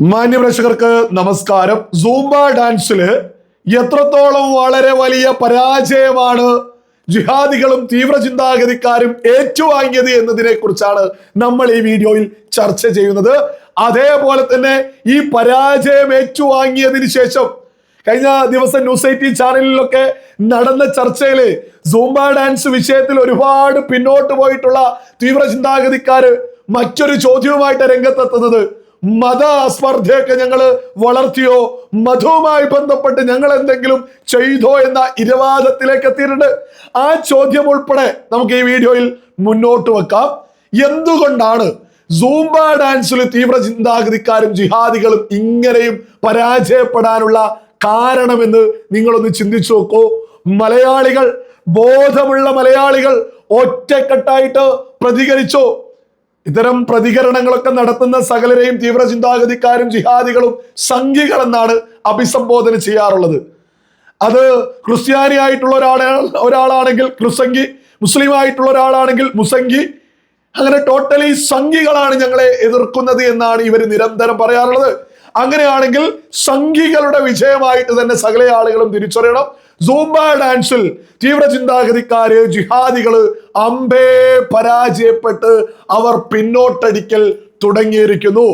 മാന്യപ്രേക്ഷകർക്ക് നമസ്കാരം. സൂംബ ഡാൻസിൽ എത്രത്തോളം വളരെ വലിയ പരാജയമാണ് ജിഹാദികളും തീവ്ര ചിന്താഗതിക്കാരും ഏറ്റുവാങ്ങിയത് എന്നതിനെ കുറിച്ചാണ് നമ്മൾ ഈ വീഡിയോയിൽ ചർച്ച ചെയ്യുന്നത്. അതേപോലെ തന്നെ ഈ പരാജയം ഏറ്റുവാങ്ങിയതിന് ശേഷം കഴിഞ്ഞ ദിവസം ന്യൂസ് എയ്റ്റീൻ ചാനലിലൊക്കെ നടന്ന ചർച്ചയിൽ സൂംബ ഡാൻസ് വിഷയത്തിൽ ഒരുപാട് പിന്നോട്ട് പോയിട്ടുള്ള തീവ്ര ചിന്താഗതിക്കാര് മറ്റൊരു ചോദ്യവുമായിട്ട് രംഗത്തെത്തുന്നത് മത സ്പർദ്ധയൊക്കെ ഞങ്ങൾ വളർത്തിയോ? മതവുമായി ബന്ധപ്പെട്ട് ഞങ്ങൾ എന്തെങ്കിലും ചെയ്തോ എന്ന ഇരവാദത്തിലേക്ക് എത്തിയിട്ടുണ്ട്. ആ ചോദ്യം ഉൾപ്പെടെ നമുക്ക് ഈ വീഡിയോയിൽ മുന്നോട്ട് വെക്കാം. എന്തുകൊണ്ടാണ് സൂംബ ഡാൻസിൽ തീവ്ര ചിന്താഗതിക്കാരും ജിഹാദികളും ഇങ്ങനെയും പരാജയപ്പെടാനുള്ള കാരണമെന്ന് നിങ്ങളൊന്ന് ചിന്തിച്ചു നോക്കൂ. മലയാളികൾ ബോധമുള്ള മലയാളികൾ ഒറ്റക്കെട്ടായിട്ട് പ്രതികരിച്ചു? ഇത്തരം പ്രതികരണങ്ങളൊക്കെ നടത്തുന്ന സകലരെയും തീവ്ര ചിന്താഗതിക്കാരും ജിഹാദികളും സംഘികൾ എന്നാണ് അഭിസംബോധന ചെയ്യാറുള്ളത്. അത് ക്രിസ്ത്യാനി ആയിട്ടുള്ള ഒരാളെ ഒരാളാണെങ്കിൽ ക്രിസംഗി മുസ്ലിം ആയിട്ടുള്ള ഒരാളാണെങ്കിൽ മുസംഗി അങ്ങനെ ടോട്ടലി സംഘികളാണ് ഞങ്ങളെ എതിർക്കുന്നത് എന്നാണ് ഇവർ നിരന്തരം പറയാറുള്ളത്. അങ്ങനെയാണെങ്കിൽ സംഘികളുടെ വിജയമായിട്ട് തന്നെ സകല ആളുകളും തിരിച്ചറിയണം. സൂംബ ഡാൻസിൽ തീവ്ര ചിന്താഗതിക്കാര് ജിഹാദികൾ അമ്പേ പരാജയപ്പെട്ട് അവർ പിന്നോട്ടടിക്കൽ തുടങ്ങിയിരിക്കുന്നു.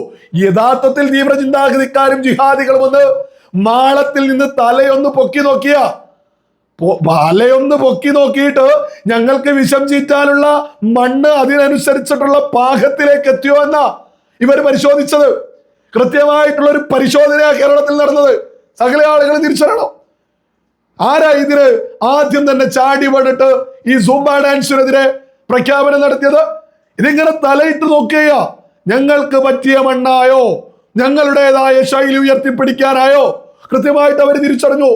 യഥാർത്ഥത്തിൽ തീവ്ര ചിന്താഗതിക്കാരും ജിഹാദികളും ഒന്ന് മാളത്തിൽ നിന്ന് തലയൊന്ന് പൊക്കി നോക്കിയ. തലയൊന്ന് പൊക്കി നോക്കിയിട്ട് ഞങ്ങൾക്ക് വിഷം ചീറ്റാനുള്ള മണ്ണ് അതിനനുസരിച്ചിട്ടുള്ള പാകത്തിലേക്ക് എത്തിയോ എന്നാ ഇവർ പരിശോധിച്ചത്. കൃത്യമായിട്ടുള്ള ഒരു പരിശോധനയാണ് കേരളത്തിൽ നടന്നത്. സകല ആളുകൾ തിരിച്ചറിയണം. ആരാ ഇതിന് ആദ്യം തന്നെ ചാടി പണിട്ട് ഈ സൂംബ ഡാൻസിനെതിരെ പ്രഖ്യാപനം നടത്തിയത്? ഇതിങ്ങനെ തലയിട്ട് നോക്കിയ ഞങ്ങൾക്ക് പറ്റിയ മണ്ണായോ? ഞങ്ങളുടേതായ ശൈലി ഉയർത്തിപ്പിടിക്കാനായോ? കൃത്യമായിട്ട് അവർ തിരിച്ചറിഞ്ഞു.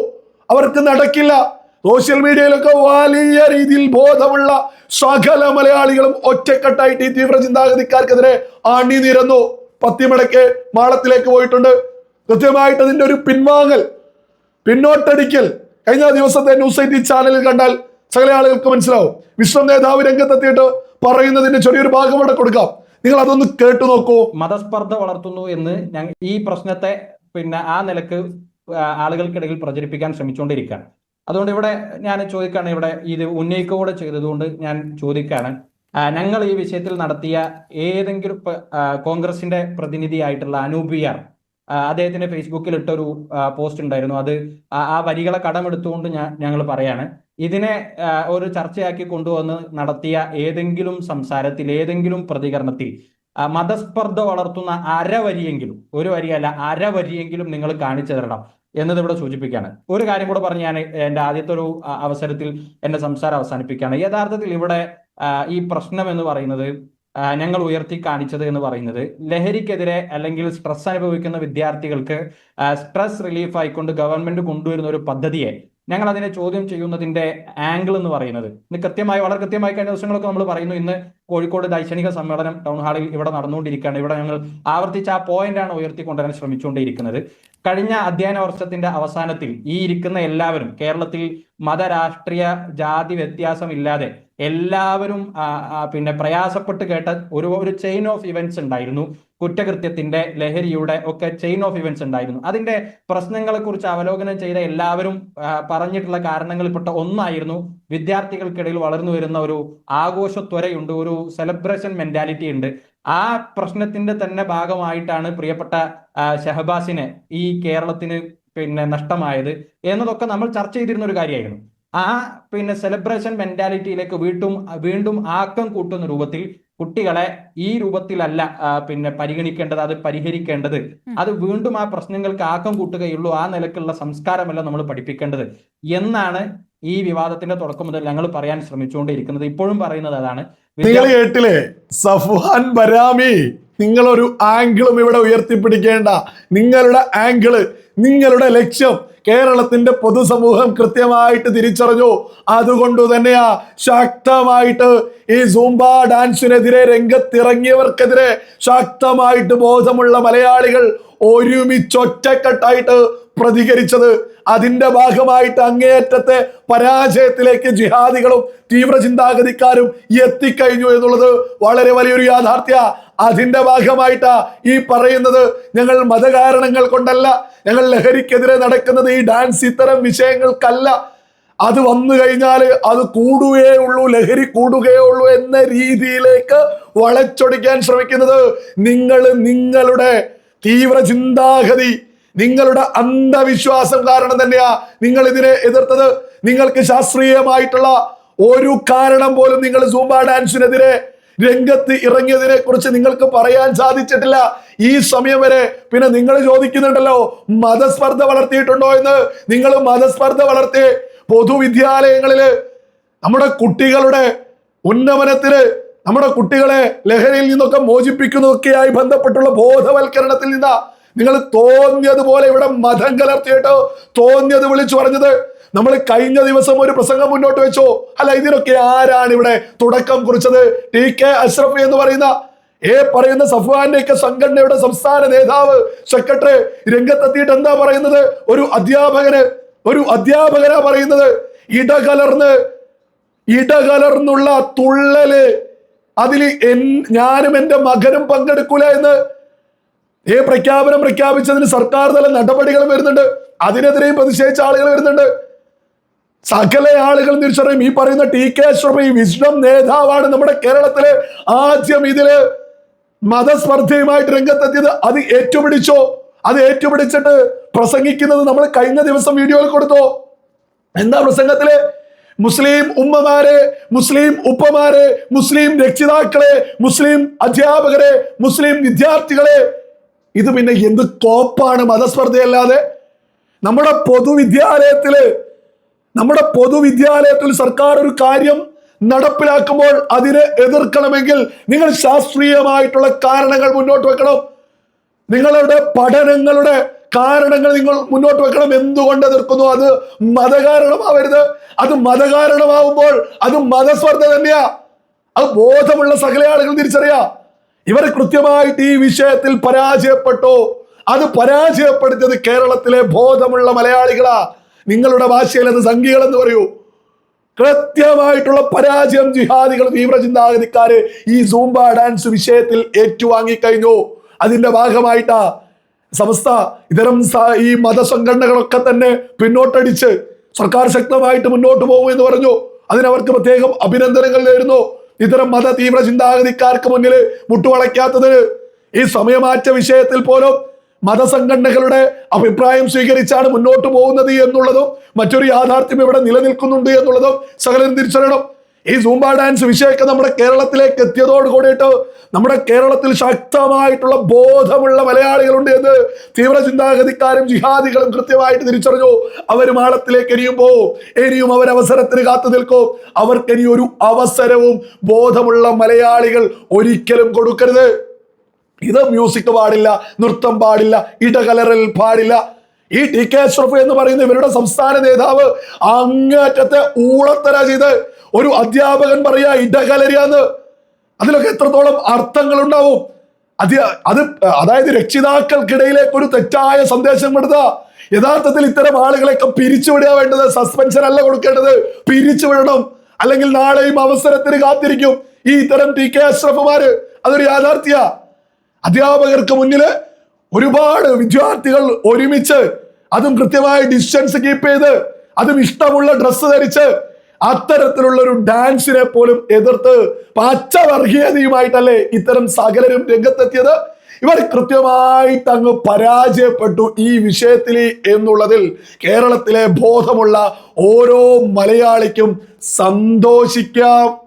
അവർക്ക് നടക്കില്ല. സോഷ്യൽ മീഡിയയിലൊക്കെ വലിയ രീതിയിൽ ബോധമുള്ള സകല മലയാളികളും ഒറ്റക്കെട്ടായിട്ട് ഈ തീവ്ര ചിന്താഗതിക്കാർക്കെതിരെ അണിനിരന്നു പത്തിമടക്ക് മാളത്തിലേക്ക് പോയിട്ടുണ്ട്. കൃത്യമായിട്ട് അതിന്റെ ഒരു പിൻവാങ്ങൽ പിന്നോട്ടടിക്കൽ കഴിഞ്ഞ ദിവസത്തെ ന്യൂസ് എയ്റ്റീൻ ചാനലിൽ കണ്ടാൽ സകല ആളുകൾക്ക് മനസ്സിലാവും. വിശ്വം നേതാവ് രംഗത്തെത്തിയിട്ട് പറയുന്നതിന്റെ ചെറിയൊരു ഭാഗം അവിടെ കൊടുക്കാം. നിങ്ങൾ അതൊന്ന് കേട്ടു നോക്കൂ. മതസ്പർദ്ധ വളർത്തുന്നു എന്ന് ഞങ്ങൾ ഈ പ്രശ്നത്തെ പിന്നെ ആ നിലയ്ക്ക് ആളുകൾക്കിടയിൽ പ്രചരിപ്പിക്കാൻ ശ്രമിച്ചുകൊണ്ടിരിക്കുകയാണ്. അതുകൊണ്ട് ഇവിടെ ഞാൻ ചോദിക്കുകയാണ് ഇവിടെ ഇത് ഉന്നയിക്കുകൂടെ ചെയ്തതുകൊണ്ട് ഞാൻ ചോദിക്കുകയാണ്. ഞങ്ങൾ ഈ വിഷയത്തിൽ നടത്തിയ ഏതെങ്കിലും കോൺഗ്രസിന്റെ പ്രതിനിധിയായിട്ടുള്ള അനൂപ് വിയാർ ആ, അദ്ദേഹത്തിന്റെ ഫേസ്ബുക്കിൽ ഇട്ട ഒരു പോസ്റ്റ് ഉണ്ടായിരുന്നു. അത് ആ- വരികളെ കടമെടുത്തുകൊണ്ട് ഞാൻ ഞങ്ങൾ പറയാണ്. ഇതിനെ ഒരു ചർച്ചയാക്കി കൊണ്ടുവന്ന് നടത്തിയ ഏതെങ്കിലും സംസാരത്തിൽ ഏതെങ്കിലും പ്രതികരണത്തിൽ മതസ്പർദ്ധ വളർത്തുന്ന അരവരിയെങ്കിലും ഒരു വരിയല്ല അരവരിയെങ്കിലും നിങ്ങൾ കാണിച്ചു തരണം എന്നത് ഇവിടെ സൂചിപ്പിക്കുകയാണ്. ഒരു കാര്യം കൂടെ പറഞ്ഞ് ഞാൻ എന്റെ ആദ്യത്തെ ഒരു അവസരത്തിൽ എന്റെ സംസാരം അവസാനിപ്പിക്കുകയാണ്. യഥാർത്ഥത്തിൽ ഇവിടെ ഈ പ്രശ്നം എന്ന് പറയുന്നത് ഞങ്ങൾ ഉയർത്തി കാണിച്ചത് എന്ന് പറയുന്നത്. ലഹരിക്കെതിരെ അല്ലെങ്കിൽ സ്ട്രെസ് അനുഭവിക്കുന്ന വിദ്യാർത്ഥികൾക്ക് സ്ട്രെസ് റിലീഫ് ആയിക്കൊണ്ട് ഗവൺമെന്റ് കൊണ്ടുവരുന്ന ഒരു പദ്ധതിയെ ഞങ്ങൾ അതിനെ ചോദ്യം ചെയ്യുന്നതിന്റെ ആംഗിൾ എന്ന് പറയുന്നത്. ഇന്ന് കൃത്യമായി വളരെ കൃത്യമായി കഴിഞ്ഞ ദിവസങ്ങളൊക്കെ നമ്മൾ പറയുന്നു. ഇന്ന് കോഴിക്കോട് ദൈക്ഷണിക സമ്മേളനം ടൗൺ ഹാളിൽ ഇവിടെ നടന്നുകൊണ്ടിരിക്കുകയാണ്. ഇവിടെ ഞങ്ങൾ ആവർത്തിച്ച് ആ പോയിന്റാണ് ഉയർത്തിക്കൊണ്ടുവരാൻ ശ്രമിച്ചുകൊണ്ടിരിക്കുന്നത് കഴിഞ്ഞ അധ്യയന വർഷത്തിന്റെ അവസാനത്തിൽ ഈ ഇരിക്കുന്ന എല്ലാവരും കേരളത്തിൽ മതരാഷ്ട്രീയ ജാതി വ്യത്യാസമില്ലാതെ എല്ലാവരും പിന്നെ പ്രയാസപ്പെട്ട് കേട്ട ഒരു ഒരു ചെയിൻ ഓഫ് ഇവന്റ്സ് ഉണ്ടായിരുന്നു. കുറ്റകൃത്യത്തിന്റെ ലഹരിയുടെ ഒക്കെ ചെയിൻ ഓഫ് ഇവന്റ്സ് ഉണ്ടായിരുന്നു. അതിന്റെ പ്രശ്നങ്ങളെ കുറിച്ച് അവലോകനം ചെയ്ത എല്ലാവരും പറഞ്ഞിട്ടുള്ള കാരണങ്ങളിൽപ്പെട്ട ഒന്നായിരുന്നു വിദ്യാർത്ഥികൾക്കിടയിൽ വളർന്നു വരുന്ന ഒരു ആഘോഷത്വരയുണ്ട് ഒരു സെലിബ്രേഷൻ മെന്റാലിറ്റി ഉണ്ട്. ആ പ്രശ്നത്തിന്റെ തന്നെ ഭാഗമായിട്ടാണ് പ്രിയപ്പെട്ട ഷഹബാസിനെ ഈ കേരളത്തിന് പിന്നെ നഷ്ടമായത്. എന്നതൊക്കെ നമ്മൾ ചർച്ച ചെയ്തിരുന്ന ഒരു കാര്യമായിരുന്നു. ആ പിന്നെ സെലിബ്രേഷൻ മെന്റാലിറ്റിയിലേക്ക് വീണ്ടും വീണ്ടും ആക്കം കൂട്ടുന്ന രൂപത്തിൽ കുട്ടികളെ ഈ രൂപത്തിലല്ല പിന്നെ പരിഗണിക്കേണ്ടത് അത് പരിഹരിക്കേണ്ടത്. അത് വീണ്ടും ആ പ്രശ്നങ്ങൾക്ക് ആക്കം കൂട്ടുകയുള്ളൂ. ആ നിലക്കുള്ള സംസ്കാരമല്ല നമ്മൾ പഠിപ്പിക്കേണ്ടത്. എന്നാണ് ഈ വിവാദത്തിന്റെ തുടക്കം മുതൽ ഞങ്ങൾ പറയാൻ ശ്രമിച്ചുകൊണ്ടിരിക്കുന്നത്. ഇപ്പോഴും പറയുന്നത് അതാണ്. നിങ്ങൾ കേട്ടില്ലേ? സഫ്വാൻ ബരാമി. നിങ്ങളൊരു ആംഗിളും ഇവിടെ ഉയർത്തിപ്പിടിക്കേണ്ട. നിങ്ങളുടെ ആംഗിൾ നിങ്ങളുടെ ലക്ഷ്യം കേരളത്തിന്റെ പൊതുസമൂഹം കൃത്യമായിട്ട് തിരിച്ചറിഞ്ഞു. അതുകൊണ്ട് തന്നെയാ ശക്തമായിട്ട് ഈ സൂംബ ഡാൻസിനെതിരെ രംഗത്തിറങ്ങിയവർക്കെതിരെ ശക്തമായിട്ട് ബോധമുള്ള മലയാളികൾ ഒരുമിച്ചൊറ്റക്കെട്ടായിട്ട് പ്രതികരിച്ചത്. അതിന്റെ ഭാഗമായിട്ട് അങ്ങേയറ്റത്തെ പരാജയത്തിലേക്ക് ജിഹാദികളും തീവ്ര ചിന്താഗതിക്കാരും എത്തിക്കഴിഞ്ഞു എന്നുള്ളത് വളരെ വലിയൊരു യാഥാർത്ഥ്യ. അതിന്റെ ഭാഗമായിട്ടാ ഈ പറയുന്നത്. ഞങ്ങൾ മതകാരണങ്ങൾ കൊണ്ടല്ല ഞങ്ങൾ ലഹരിക്കെതിരെ നടക്കുന്നത് ഈ ഡാൻസ് ഇത്തരം വിഷയങ്ങൾക്കല്ല. അത് വന്നു കഴിഞ്ഞാൽ അത് കൂടുകയേ ഉള്ളൂ ലഹരി കൂടുകയേ ഉള്ളൂ എന്ന രീതിയിലേക്ക് വളച്ചൊടിക്കാൻ ശ്രമിക്കുന്നത് നിങ്ങൾ നിങ്ങളുടെ തീവ്ര ചിന്താഗതി നിങ്ങളുടെ അന്ധവിശ്വാസം കാരണം തന്നെയാ നിങ്ങൾ ഇതിനെ എതിർത്തത്. നിങ്ങൾക്ക് ശാസ്ത്രീയമായിട്ടുള്ള ഒരു കാരണം പോലും നിങ്ങൾ സൂംബ ഡാൻസിനെതിരെ രംഗത്ത് ഇറങ്ങിയതിനെ കുറിച്ച് നിങ്ങൾക്ക് പറയാൻ സാധിച്ചിട്ടില്ല. ഈ സമയം വരെ പിന്നെ നിങ്ങൾ ചോദിക്കുന്നുണ്ടല്ലോ മതസ്പർദ്ധ വളർത്തിയിട്ടുണ്ടോ എന്ന്. നിങ്ങൾ മതസ്പർദ്ധ വളർത്തി പൊതുവിദ്യാലയങ്ങളിൽ നമ്മുടെ കുട്ടികളുടെ ഉന്നമനത്തിന് നമ്മുടെ കുട്ടികളെ ലഹരിയിൽ നിന്നൊക്കെ മോചിപ്പിക്കുന്നതൊക്കെയായി ബന്ധപ്പെട്ടുള്ള ബോധവൽക്കരണത്തിൽ നിന്നാ നിങ്ങൾ തോന്നിയതുപോലെ ഇവിടെ മതം കലർത്തിയിട്ടോ തോന്നിയത് വിളിച്ചു പറഞ്ഞത്. നമ്മൾ കഴിഞ്ഞ ദിവസം ഒരു പ്രസംഗം മുന്നോട്ട് വെച്ചോ. അല്ല ഇതിനൊക്കെ ആരാണ് ഇവിടെ തുടക്കം കുറിച്ചത്? ടി കെ അഷ്റഫ് എന്ന് പറയുന്ന ഏ പറയുന്ന സഫ്വാന്റെ ഒക്കെ സംഘടനയുടെ സംസ്ഥാന നേതാവ് സെക്രട്ടറി രംഗത്തെത്തിയിട്ട് എന്താ പറയുന്നത്? ഒരു അധ്യാപകന് ഒരു അധ്യാപകനാ പറയുന്നത്. ഇടകലർന്ന് ഇടകലർന്നുള്ള തുള്ളൽ. അതിൽ എൻ ഞാനും എന്റെ മകനും പങ്കെടുക്കൂല എന്ന് ഈ പ്രഖ്യാപനം പ്രഖ്യാപിച്ചതിന് സർക്കാർ തല നടപടികൾ വരുന്നുണ്ട്. അതിനെതിരെയും പ്രതിഷേധിച്ച ആളുകൾ വരുന്നുണ്ട്. സകല ആളുകൾ തിരിച്ചറിയും. ഈ പറയുന്ന ടി കെ ശ്രീ വിസ്ഡം നേതാവാണ് നമ്മുടെ കേരളത്തിലെ ആദ്യം ഇതിൽ മതസ്പർദ്ധയുമായിട്ട് രംഗത്തെത്തിയത്. അത് ഏറ്റുപിടിച്ചോ? അത് ഏറ്റുപിടിച്ചിട്ട് പ്രസംഗിക്കുന്നത് നമ്മൾ കഴിഞ്ഞ ദിവസം വീഡിയോയിൽ കൊടുത്തോ. എന്താ പ്രസംഗത്തിൽ? മുസ്ലിം ഉമ്മമാരെ മുസ്ലിം ഉപ്പമാരെ മുസ്ലിം രക്ഷിതാക്കളെ മുസ്ലിം അധ്യാപകരെ മുസ്ലിം വിദ്യാർത്ഥികളെ ഇത് പിന്നെ എന്ത് കോപ്പാണ് മതസ്പർദ്ധയല്ലാതെ? നമ്മുടെ പൊതുവിദ്യാലയത്തിൽ നമ്മുടെ പൊതുവിദ്യാലയത്തിൽ സർക്കാർ ഒരു കാര്യം നടപ്പിലാക്കുമ്പോൾ അതിനെ എതിർക്കണമെങ്കിൽ നിങ്ങൾ ശാസ്ത്രീയമായിട്ടുള്ള കാരണങ്ങൾ മുന്നോട്ട് വെക്കണം. നിങ്ങളുടെ പഠനങ്ങളുടെ കാരണങ്ങൾ നിങ്ങൾ മുന്നോട്ട് വെക്കണം. എന്തുകൊണ്ട് എതിർക്കുന്നു? അത് മതകാരണമാവരുത്. അത് മതകാരണമാവുമ്പോൾ അത് മതസ്പർദ്ധ തന്നെയാ. അത് ബോധമുള്ള സകല ആളുകൾ തിരിച്ചറിയാ. ഇവർ കൃത്യമായിട്ട് ഈ വിഷയത്തിൽ പരാജയപ്പെട്ടു? അത് പരാജയപ്പെടുത്തിയത് കേരളത്തിലെ ബോധമുള്ള മലയാളികളാ. നിങ്ങളുടെ ഭാഷയിൽ അത് സംഖ്യകൾ എന്ന് പറയൂ. കൃത്യമായിട്ടുള്ള പരാജയം ജിഹാദികൾ തീവ്ര ചിന്താഗതിക്കാര് ഈ സൂംബ ഡാൻസ് വിഷയത്തിൽ ഏറ്റുവാങ്ങി കഴിഞ്ഞു അതിന്റെ ഭാഗമായിട്ടാ സമസ്ത ഇത്തരം ഈ മതസംഘടനകളൊക്കെ തന്നെ പിന്നോട്ടടിച്ച് സർക്കാർ ശക്തമായിട്ട് മുന്നോട്ട് പോകും എന്ന് പറഞ്ഞു. അതിനവർക്ക് പ്രത്യേകം അഭിനന്ദനങ്ങൾ നേരുന്നു. ഇത്തരം മത തീവ്ര ചിന്താഗതിക്കാർക്ക് മുന്നിൽ മുട്ടുവളയ്ക്കാത്തതിന് ഈ സമയമാറ്റ വിഷയത്തിൽ പോലും മതസംഘടനകളുടെ അഭിപ്രായം സ്വീകരിച്ചാണ് മുന്നോട്ട് പോകുന്നത് എന്നുള്ളതും മറ്റൊരു യാഥാർത്ഥ്യം ഇവിടെ നിലനിൽക്കുന്നുണ്ട് എന്നുള്ളതും സകലം തിരിച്ചറിയണം. ഈ സൂംബ ഡാൻസ് വിഷയമൊക്കെ നമ്മുടെ കേരളത്തിലേക്ക് എത്തിയതോട് കൂടിയിട്ട് നമ്മുടെ കേരളത്തിൽ ശക്തമായിട്ടുള്ള ബോധമുള്ള മലയാളികളുണ്ട് എന്ന് തീവ്ര ചിന്താഗതിക്കാരും ജിഹാദികളും കൃത്യമായിട്ട് തിരിച്ചറിഞ്ഞു. അവർ മാളത്തിലേക്ക് ഇനിയും പോവും ഇനിയും അവർ അവസരത്തിന് കാത്തു നിൽക്കും. അവർക്ക് ഇനി ഒരു അവസരവും ബോധമുള്ള മലയാളികൾ ഒരിക്കലും കൊടുക്കരുത്. ഇത് മ്യൂസിക് പാടില്ല നൃത്തം പാടില്ല ഇടകലറൽ പാടില്ല. ഈ ടി കെ അഷ്റഫ് എന്ന് പറയുന്ന ഇവരുടെ സംസ്ഥാന നേതാവ് അങ്ങേറ്റത്തെ ഊളത്തര ചെയ്ത് ഒരു അധ്യാപകൻ പറയാ ഇടകലരിയാന്ന് അതിലൊക്കെ എത്രത്തോളം അർത്ഥങ്ങൾ ഉണ്ടാവും അത് അത് അതായത് രക്ഷിതാക്കൾക്കിടയിലേക്ക് ഒരു തെറ്റായ സന്ദേശം കൊടുത്ത യഥാർത്ഥത്തിൽ ഇത്തരം ആളുകളെയൊക്കെ പിരിച്ചുവിടുക വേണ്ടത് സസ്പെൻഷൻ അല്ല കൊടുക്കേണ്ടത്. പിരിച്ചുവിടണം അല്ലെങ്കിൽ നാളെയും അവസരത്തിന് കാത്തിരിക്കും. ഈ ഇത്തരം ടി കെ അഷ്റഫുമാര് അതൊരു യാഥാർത്ഥ്യ. അധ്യാപകർക്ക് മുന്നിൽ ഒരുപാട് വിദ്യാർത്ഥികൾ ഒരുമിച്ച് അതും കൃത്യമായി ഡിസ്റ്റൻസ് കീപ്പ് ചെയ്ത് അതും ഇഷ്ടമുള്ള ഡ്രസ്സ് ധരിച്ച് അത്തരത്തിലുള്ള ഒരു ഡാൻസിനെ പോലും എതിർത്ത് പച്ചവർഗീയതയുമായിട്ടല്ലേ ഇത്തരം സകലരും രംഗത്തെത്തിയത്? ഇവർ കൃത്യമായി തങ്ങ് പരാജയപ്പെട്ടു ഈ വിഷയത്തിൽ എന്നുള്ളതിൽ കേരളത്തിലെ ബോധമുള്ള ഓരോ മലയാളിക്കും സന്തോഷിക്കാം.